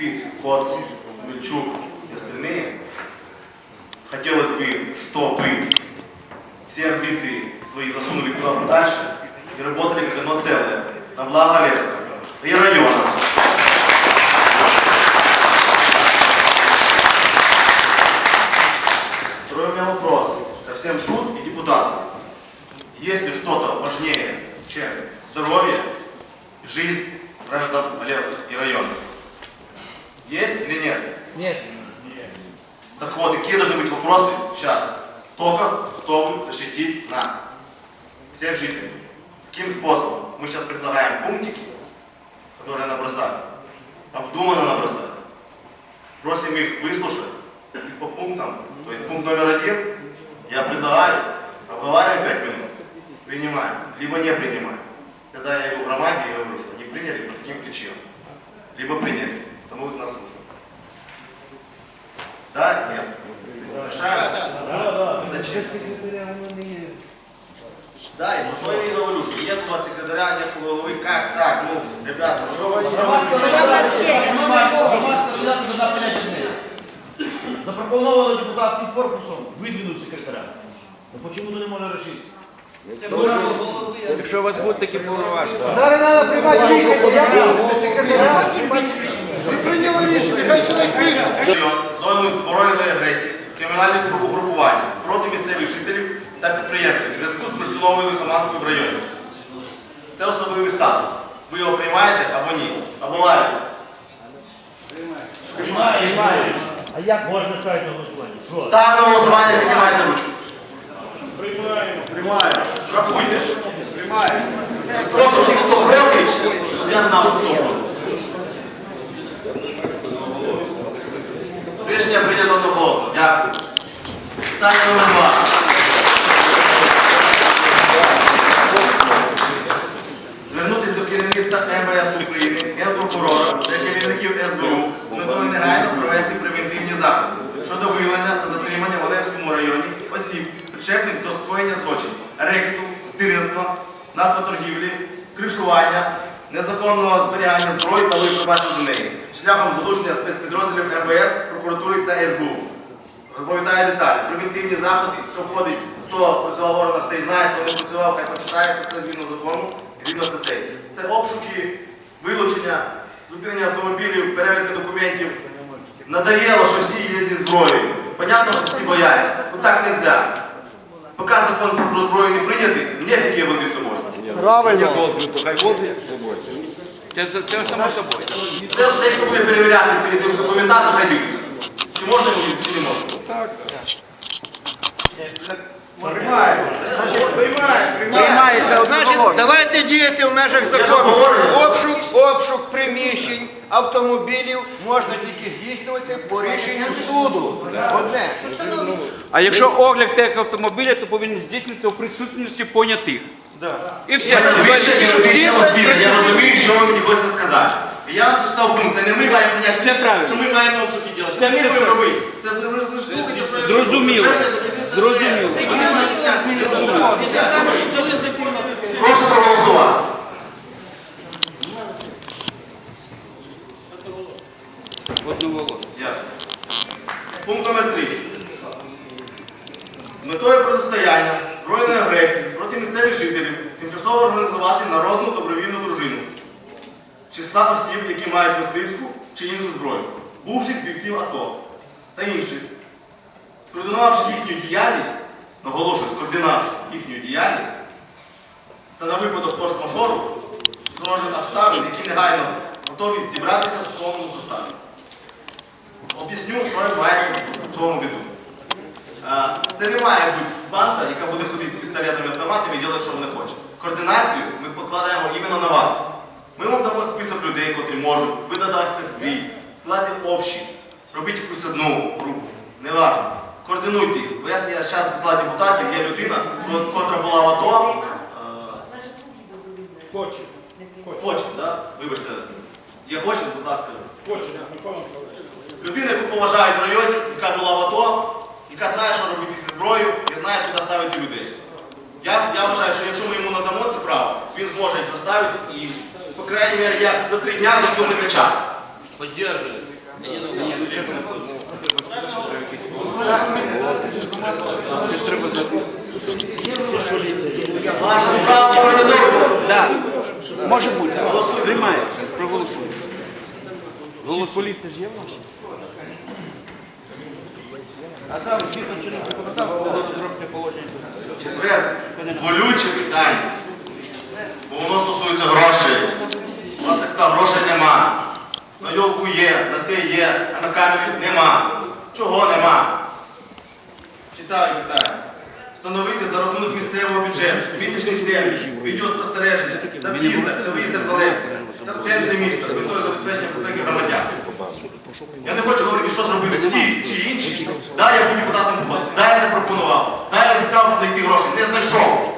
як Фіц, Коц, Мельчук і остальні. Хотелось бы, чтобы все амбиции свои засунули куда подальше и работали как одно целое на благо Леска и района. Второй у меня вопрос ко всем тут и депутатам. Есть ли что-то важнее, чем здоровье и жизнь граждан Олевска нет? Так вот, какие должны быть вопросы сейчас? Только чтобы защитить нас, всех жителей. Каким способом? Мы сейчас предлагаем пунктики, которые набросали, обдуманно набросали. Просим их выслушать и по пунктам. То есть пункт номер один я предлагаю, обговариваем 5 минут, принимаем, либо не принимаем. Тогда я иду в громаде и говорю, что не приняли по таким причинам. Либо приняли, что нас слушают. Да? Нет? Решаем? Зачем? Да, и вот я и говорю, что нет у вас секретаря, нет головы, как так? Ну, ребята, что вы... что вы- Громадська організація за поняття неї. Запропоновано депутатським корпусом видвинуть секретаря. Ну чому не може рішитися? Якщо у вас будуть такі повноваження. Зараз треба приймати рішення, як без секретаря приймати Район зоною збройної агресії, кримінальних угрупувань проти місцевих жителів та підприємців в зв'язку з поштовою командою в районі. Це особливий статус. Ви його приймаєте або ні? Або лаєте? Приймає. А як Можна ставити на голосування. Ставимо голосування, піднімайте ручку. Приймаємо. Приймаємо. Рахуйте. Приймаємо. Прошу тих, хто проти, я знав, хто проти. Рішення прийнято одноголосно. Дякую. Питання номер два. Звернутися до керівництва МВС України, це все згідно закону згідно статей. Це обшуки, вилучення, зупинення автомобілів, перевірка документів. Надоело, що всі є зі зброєю. Понятно, що всі бояться. Ну так не можна. Поки закон про зброю не прийнятий, нефіг її возити з собою. Правильно. хай возить собою. Це, це само собою. Це той, хто буде перевіряти перед документацію, хай дивиться. Чи можна чи не можна. Приймається Значить, одноголосно. давайте діяти в межах закону. Обшук, обшук приміщень, автомобілів можна тільки здійснювати по рішенню суду. Одне. А якщо огляд тих автомобіля, то повинен здійснитися у присутності понятих. І все. Я розумію, що ви мені хочете сказати. Я вам читав пункт, це не ми маємо правильно. що ми маємо обшуки робити. Це ви все. робити. Це ви що я Зрозуміло. Зрозуміло. Прошу проголосувати. Пункт номер 3. З метою протистояння збройної агресії проти місцевих жителів тимчасово організувати народну добровільну дружину числа осіб, які мають мисливську чи іншу зброю, бувших бійців АТО та інших, скоординувавши їхню діяльність, наголошую, скоординувавши їхню діяльність та на випадок форс-мажору жодних обставин, які негайно готові зібратися в повному составі. Об'ясню, що відбувається в цьому виду. Е, Це не має бути банда, яка буде ходити з пістолетами автоматами і робити, що вони хочуть. Координацію ми покладаємо іменно на вас. Ми вам дамо список людей, котрі можуть, ви додасте свій, складайте общі, робіть якусь одну групу. Неважно. Координуйте їх. Бо я зараз з складі депутатів є людина, котра була в АТО. е, Почек, да? Вибачте. Є хоче, будь ласка. Людина, яку поважають в районі, яка була в АТО, яка знає, що робити зі зброєю, і знає, куди ставити людей. Я, я вважаю, що якщо ми йому надамо це право, він зможе їх доставити і, по крайній мірі, я за три дня заступника час. Поддерживаю. Ваша справа. Так, може бути. Приймає. Проголосуємо. Голос ж є в нашій? А там згідно чинного законодавства до розробки положень. Четверте, болюче питання. Бо воно стосується грошей. У нас так сказав, грошей нема. На йолку є, на те є, а на камері нема. Чого нема? Читаю питання. Встановити за рахунок місцевого бюджету місячний термін, відеоспостереження на в'їздах, на виїздах Зеленського та в центрі міста з метою забезпечення безпеки громадян. Я не хочу говорити, що зробили ті чи інші. Да, я був депутатом входу, да, я це пропонував, да, я обіцяв знайти гроші, не знайшов.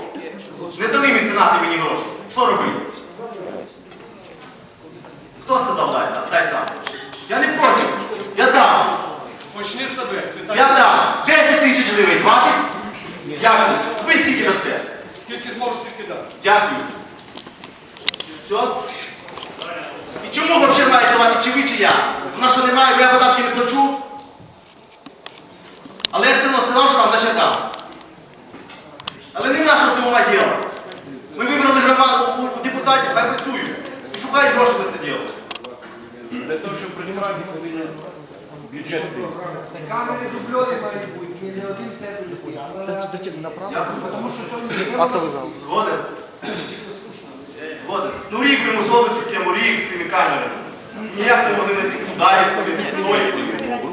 Не дали меценати мені гроші. Що робити? Хто сказав дай, дай сам? Я не проти. Я дам. Почни з себе. Я дам. 10 тисяч гривень. Хватить? Дякую. Ви скільки дасте? Скільки зможеш, скільки дам. Дякую. Все? І чому взагалі має давати, чи ви, чи я? Вона що немає, бо я податки не плачу? Але я все одно сказав, що вам значить дам. Але не наше в цьому має діло. Ми вибрали громаду у, депутатів, хай працюють. І шукають гроші на це діло. Для того, щоб працювати, повинен бюджет. Камери дубльори мають бути, не один це буде. Згоден? Згоден. Ну рік примусово цю тему, рік цими камерами. Ніяк не могли знайти куди їх.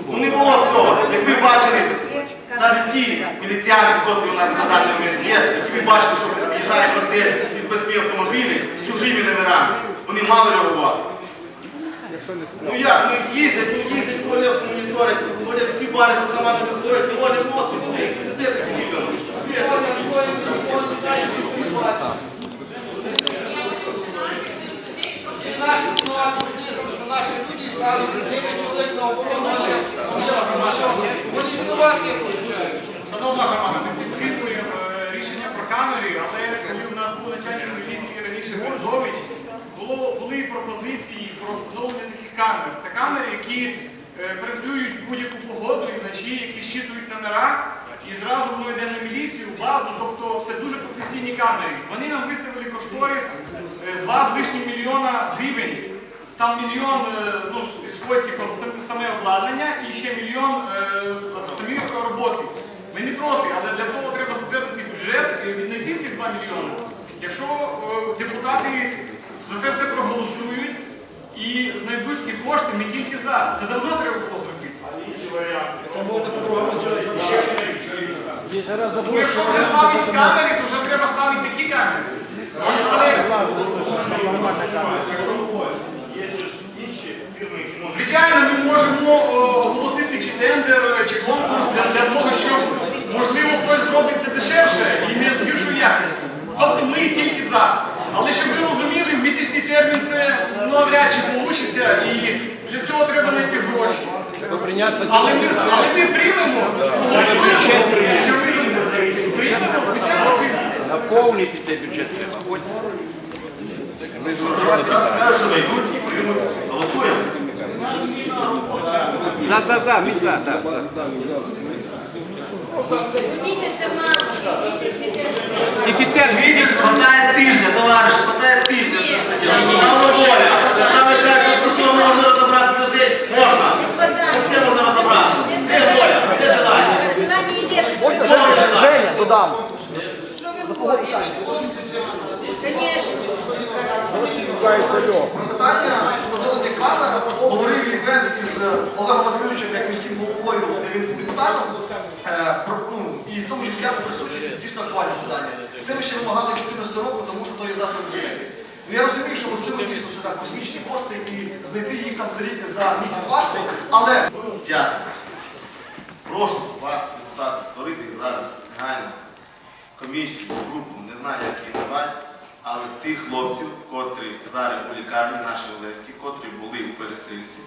Ну не було цього. Як ви бачили, навіть ті міліціяни, які у нас на даний момент є, які ви бачите, що приїжджають розділь із восьми автомобілів чужими номерами, вони мали реагувати. Ну як, ну їздять, ну їздять, колеску моніторять, ходять всі бари з автоматами зброї, доволі емоції, ну такі? Чи наші планувати що наші люди стали чоловік на оборону, але вони винуваті получають. Шановна громада, ми підтримуємо е, рішення про камери, але коли у нас був начальник міліції раніше Гордович, було, були пропозиції про встановлення таких камер. Це камери, які е, працюють в будь-яку погоду і вночі, які щитують номера, і зразу воно йде на міліцію, базу, тобто це дуже професійні камери. Вони нам виставили кошторис е, 2 з лишнім мільйона гривень. Там мільйон е, ну, з хвостиком саме обладнання і ще мільйон е, самі роботи. Ми не проти, але для того треба затвердити бюджет і віднайти ці 2 мільйони. Якщо е, депутати за це все проголосують і знайдуть ці кошти, ми тільки за. Це давно треба було зробити. Ну, якщо вже ставить камери, то вже треба ставити такі камери. Але Звичайно, ми можемо оголосити чи тендер, е, чи конкурс для, для того, щоб можливо хтось зробить це дешевше і не з гіршою якістю. Тобто ми тільки за. Але щоб ви розуміли, в місячний термін це ну, навряд чи вийде, і для цього треба знайти гроші. Але ми, але ми приймемо, що ви за це приймемо, звичайно, приймемо. Наповнити цей бюджет треба. І приймуть. Голосуємо. За, за, за, мій за, так. так. Місяця мало, місячний термін. Тільки це Місяць хватає тижня, товариші, хватає тижня. Там воля. Я саме кажу, що можна розібратися за день. Можна. Це все можна розібратися. Де воля? Де желання? Желання. Можна? Женя, додам. Що ви говорите? Говорив Євген із Олегом Васильовичем, як міським головою, де він депутатом в тому я присутні дійсно актуальні завдання. Це ми ще вимагали 14 року, тому що то є засоби безпеки. Ну, я розумію, що можливо дійсно це так космічні кошти і знайти їх там за місяць важко, але дякую. Прошу вас, депутати, створити зараз негайно комісію, групу, не знаю, як її назвати, але тих хлопців, котрі зараз у лікарні, наші Олевські, котрі були у перестрілці,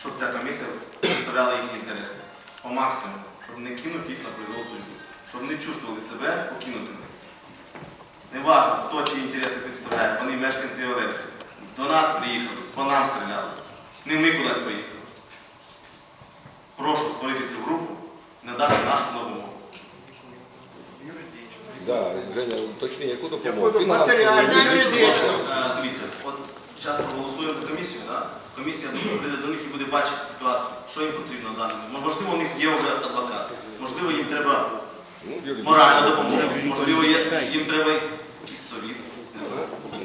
щоб ця комісія представляла їхні інтереси по максимуму щоб не кинути їх на произвол судді, щоб не чувствували себе покинутими. Не важливо, хто чиї інтереси представляє, вони мешканці Олевська. До нас приїхали, по нам стріляли. Не ми кудись поїхали. Прошу створити цю групу, не дати нашу допомогу. Да, Женя, яку допомогу? Матеріальну, юридичну. Е, Дивіться, от зараз проголосуємо за комісію, да? комісія прийде до них і буде бачити ситуацію, що їм потрібно в даному. Ну, Можливо, у них є вже адвокат, можливо, їм треба Ну, моральна допомога, можливо, їм треба якийсь совіт.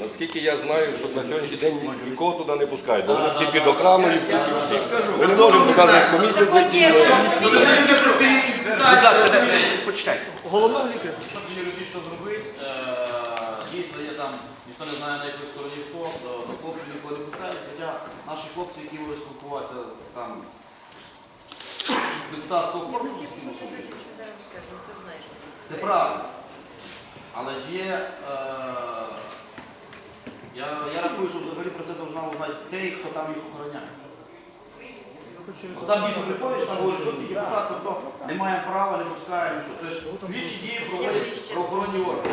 Наскільки я знаю, що на сьогоднішній день нікого туди не пускають, бо вони всі під охраною, всі під всі. Ми не можемо туди з комісії зайти. Ну, то тільки прийти і Що це юридично зробити? Е, Дійсно, є там, ніхто не знає на якій стороні хто, то то хлопців нікого не пускають, хоча наші хлопці, які будуть спілкуватися там депутатського корпусу, це правда. Але ж є, е, я, я рахую, що взагалі про це повинна узнати той, хто там їх охороняє. От Там дійсно приходиш, там говориш, що депутат, тобто не маємо права, не пускаємо, що теж слідчі дії проводять правоохоронні органи.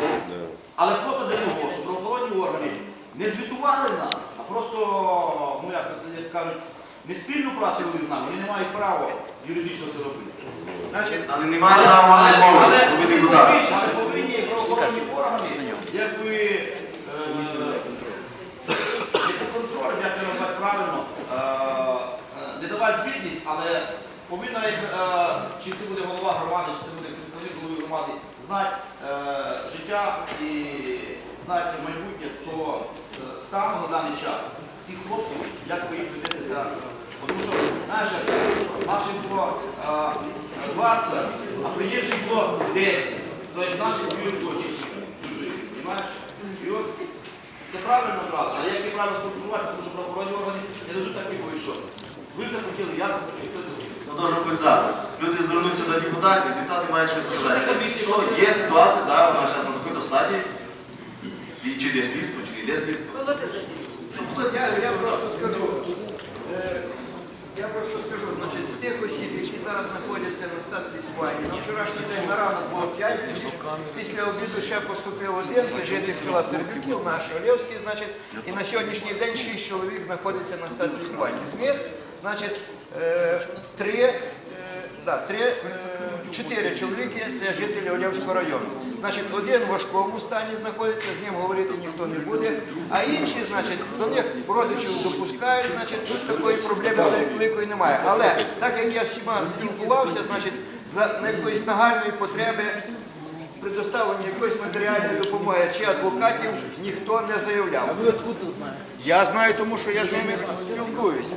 Але просто для того, щоб правоохоронні органи не звітували нам, а просто, ну як, кажуть, не спільну працю вели з нами, вони не мають права юридично це робити. Значить, Але немає але повинні правоохоронні органи, якби е, під контролем, як це назвати правильно, е, е, не давати звітність, але повинна, е, чи це буде голова громади, чи це буде представник голови громади, знати е, життя і знати майбутнє, то е, стану на даний час тих хлопців, як ви їх ведете за. Тому що, знаєш, наших було е, 20, а приїжджих було 10. Тобто наших б'ють очі чужих, розумієш? І от це правильно брати, але як і правильно структурувати, тому що правоохоронні органи не дуже так і що ви захотіли, я захотів, хтось захотів. Ну, дуже будь. Люди звернуться до депутатів, депутати мають щось сказати. Що є ситуація, да, вона зараз на такій стадії, і чи йде слідство, чи не йде слідство. Щоб хтось Я, я просто скажу. Я просто скажу, значить, з тих осіб, які зараз знаходяться на стацлікуванні, на вчорашній день на ранок було 5 осіб, після обіду ще поступив один, це житель села Сербюків, наш Олєвський, значить, і на сьогоднішній день 6 чоловік знаходяться на стацлікуванні. З них, значить, е, три, е, да, три, е, чотири чоловіки це жителі Олєвського району. Значить, один в важкому стані знаходиться, з ним говорити ніхто не буде, а інші, значить, до них родичів допускають, значить, тут такої проблеми великої немає. Але так як я всіма спілкувався, значить, за якоїсь нагальної потреби предоставлення якоїсь матеріальної допомоги чи адвокатів ніхто не заявляв. Я знаю, тому що я з ними спілкуюся.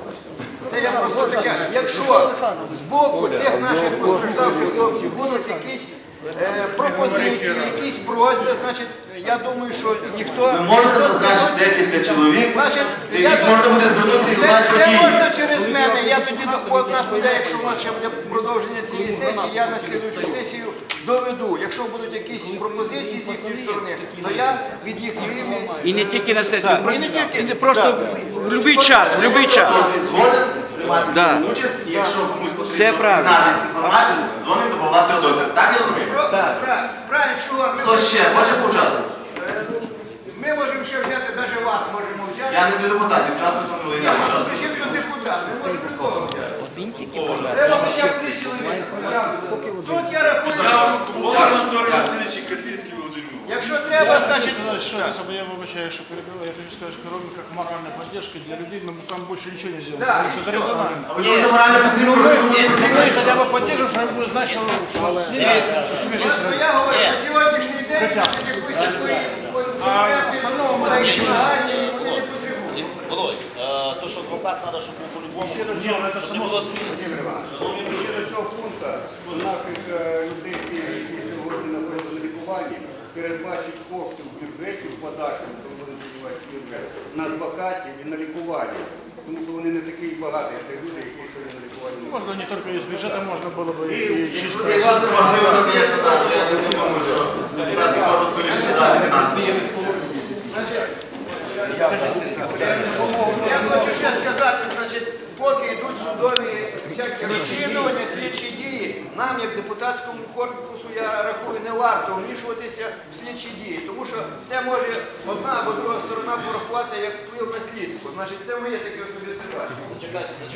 Це я просто таке. Якщо з боку цих наших постраждавших хлопців будуть якісь е, пропозиції, якісь просьби, значить, я думаю, що ніхто Ви можете назначити декілька чоловік, Значить, і я їх тут- можна буде звернутися і це, знати це можна через мене. Я тоді до- от нас буде, якщо в нас ще буде продовження цієї сесії, я на слідуючу сесію доведу. Якщо будуть якісь пропозиції з їхньої сторони, то я від їхньої імені. І не тільки на сесію, Так, і не тільки. просто в будь-який час, в будь-який час. Згоден приймати Да. участь, і якщо комусь Все потрібно знати дізнатися інформацію, дзвонимо до Павла Теодора. Так я розумію? Про- пра- Правильно, чого ми, Хто ще хоче поучаствувати? ми можемо ще взяти, навіть вас можемо взяти. Я не до депутатів, цьому не я участвую. Тут депутат, ми можемо кого взяти. Треба хоча б три чоловіка. Тут я рахую, якщо треба, значить, Что, я выбачаю, что перебила, я хочу сказать, кроме как моральной поддержки для людей, мы там больше ничего не сделаем. Да, потому и что это всё. резонально. А ви думаєте, морально потрібно Мы хотя бы поддержим, что они будут знать, что, что, что смириться. Ну, я говорю, на сьогоднішній день, значить, якоїсь такої остального ми конкретної загальної вони не потребують. Володь, то, що адвокат треба, щоб був по-любому. Ще до цього, це само Ще до цього пункту наших е, людей, які сьогодні знаходяться на лікуванні, передбачить кошти в бюджеті в подальшому, коли будуть будувати бюджет, на адвокатів і на лікування. Тому що вони не такі багаті, як люди, які сьогодні на лікуванні. Можна не тільки із бюджету, можна було б і чисто. Якщо це можливо, то, звісно, так. Я не думаю, що корпус вирішить дати фінанси. Я хочу ще сказати, значить, поки йдуть судові всякі розслідування, слідчі дії, нам, як депутатському корпусу, я рахую, не варто вмішуватися в слідчі дії, тому що це може одна або друга сторона порахувати як вплив на слідство. Значить, це моє таке особисте бачення.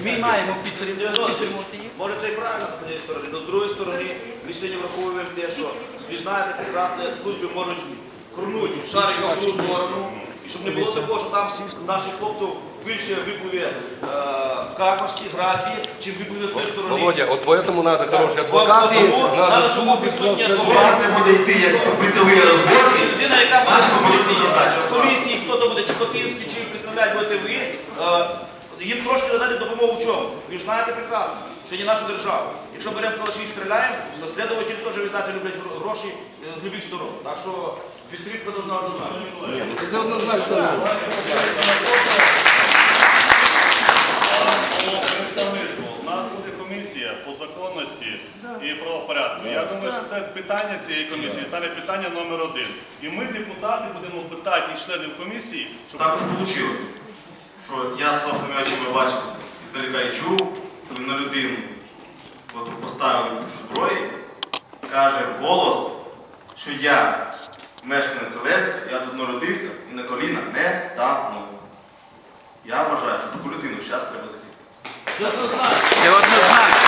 Ми маємо підтримувати. Може це і правильно з однієї сторони, але з другої сторони ми сьогодні враховуємо те, що ви знаєте, прекрасно, як служби можуть крунути шарик в одну сторону, щоб не було такого, що там з наших хлопців більше випливе е, в Карпасті, гразі, чим випливе з тої сторони. Володя, от поэтому надо хороші Бо- адвокати, тому надо треба, щоб був суд, присутній адвокат. Це буде йти як битові розборки. Людина, яка буде в комісії, з комісії, хто то буде, чи Котинський, чи представляти будете ви, е, їм трошки надати допомогу в чому? Ви ж знаєте прекрасно, це не наша держава. Якщо беремо калаші і стріляємо, то слідователі теж віддати люблять гроші е, з любих сторон. Так що підтримка должна однозначно. Це однозначно. По. У нас буде комісія по законності і правопорядку. Я думаю, що це питання цієї комісії стане питання номер один. І ми, депутати, будемо питати і членів комісії, щоб Також вийшло, що я з власними очима бачив іздалека і чув, коли на людину поставили кучу зброї, каже голос, що я мешканець Олевська, я тут народився і на коліна не стану. Я вважаю, що таку людину щас треба захистити. Неоднозначно.